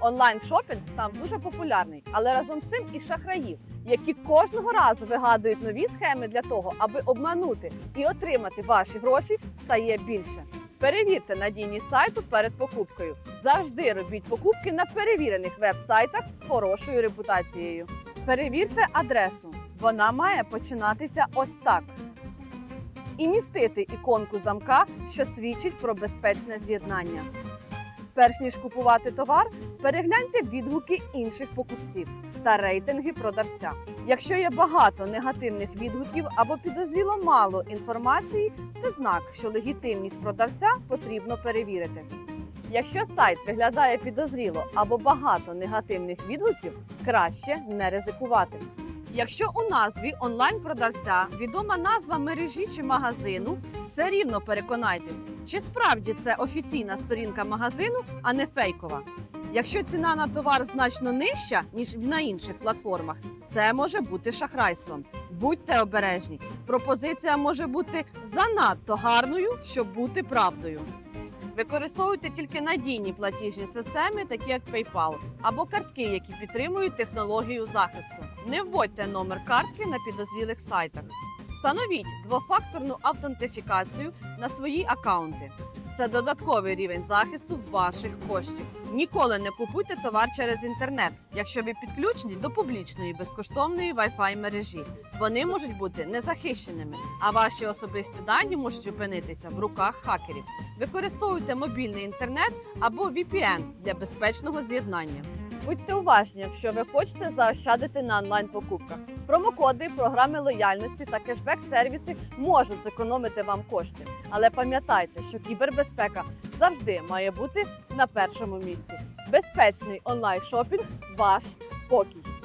Онлайн-шопінг став дуже популярний, але разом з тим і шахраїв, які кожного разу вигадують нові схеми для того, аби обманути і отримати ваші гроші, стає більше. Перевірте надійність сайту перед покупкою. Завжди робіть покупки на перевірених веб-сайтах з хорошою репутацією. Перевірте адресу. Вона має починатися ось так. І містити іконку замка, що свідчить про безпечне з'єднання. Перш ніж купувати товар, перегляньте відгуки інших покупців та рейтинги продавця. Якщо є багато негативних відгуків або підозріло мало інформації, це знак, що легітимність продавця потрібно перевірити. Якщо сайт виглядає підозріло або багато негативних відгуків, краще не ризикувати. Якщо у назві онлайн-продавця відома назва мережі чи магазину, все рівно переконайтесь, чи справді це офіційна сторінка магазину, а не фейкова. Якщо ціна на товар значно нижча, ніж на інших платформах, це може бути шахрайством. Будьте обережні. Пропозиція може бути занадто гарною, щоб бути правдою. Використовуйте тільки надійні платіжні системи, такі як PayPal, або картки, які підтримують технологію захисту. Не вводьте номер картки на підозрілих сайтах. Встановіть двофакторну автентифікацію на свої акаунти. Це додатковий рівень захисту ваших коштів. Ніколи не купуйте товар через інтернет, якщо ви підключені до публічної безкоштовної Wi-Fi мережі. Вони можуть бути незахищеними, а ваші особисті дані можуть опинитися в руках хакерів. Використовуйте мобільний інтернет або VPN для безпечного з'єднання. Будьте уважні, якщо ви хочете заощадити на онлайн покупках. Промокоди, програми лояльності та кешбек-сервіси можуть зекономити вам кошти. Але пам'ятайте, що кібербезпека завжди має бути на першому місці. Безпечний онлайн шопінг ваш спокій.